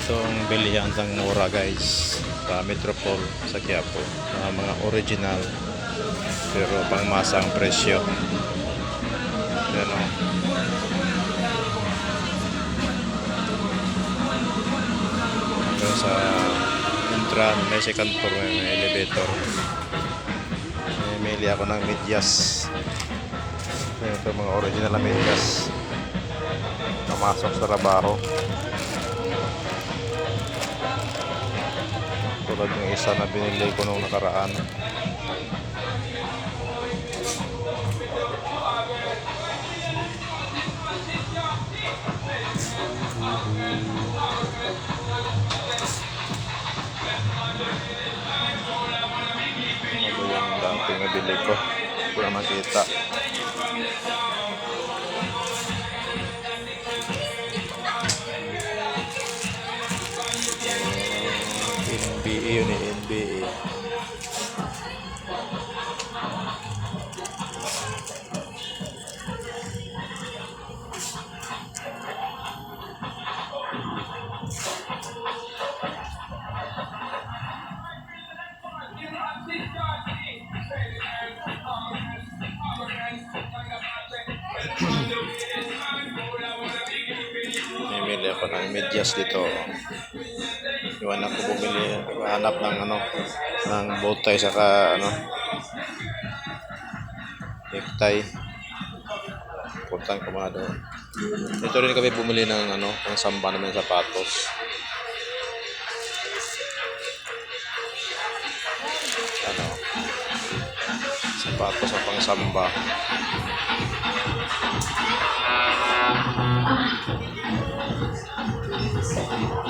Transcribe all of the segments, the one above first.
itong bilihan ng mura guys sa Metropole sa Quiapo. Mga mga original pero pangmasang presyo. Yan o hanggang sa intran may second floor may elevator. May mili ako ng medyas. Ito mga original na medyas. Namasok sa trabaho tulad ng isa na binili ko nung nakaraan. Ito yung dating nabili ko hindi ko. Na makita NBA yun eh, NBA. Mimili ako ng medyas dito. Iwan ako bumili, hanap ng ano, ng bowtie saka ano, necktie. Puntan ko mga doon. Ito rin kami bumili ng ano, pang samba namin sapatos. Ano, sapatos sa pang samba. Ito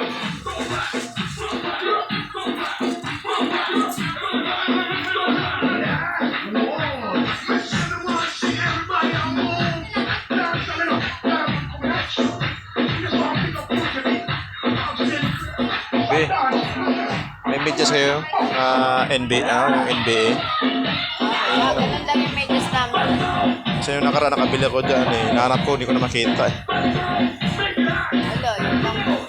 kasi may medyas kayo uh, ah, NBA, ano, ah, yung NBA. Oo, ganun lang yung medyas namin. Kasi yung nakaraan nakabili ko dyan eh, nahanap ko, hindi ko na makita eh. Wala, yun lang.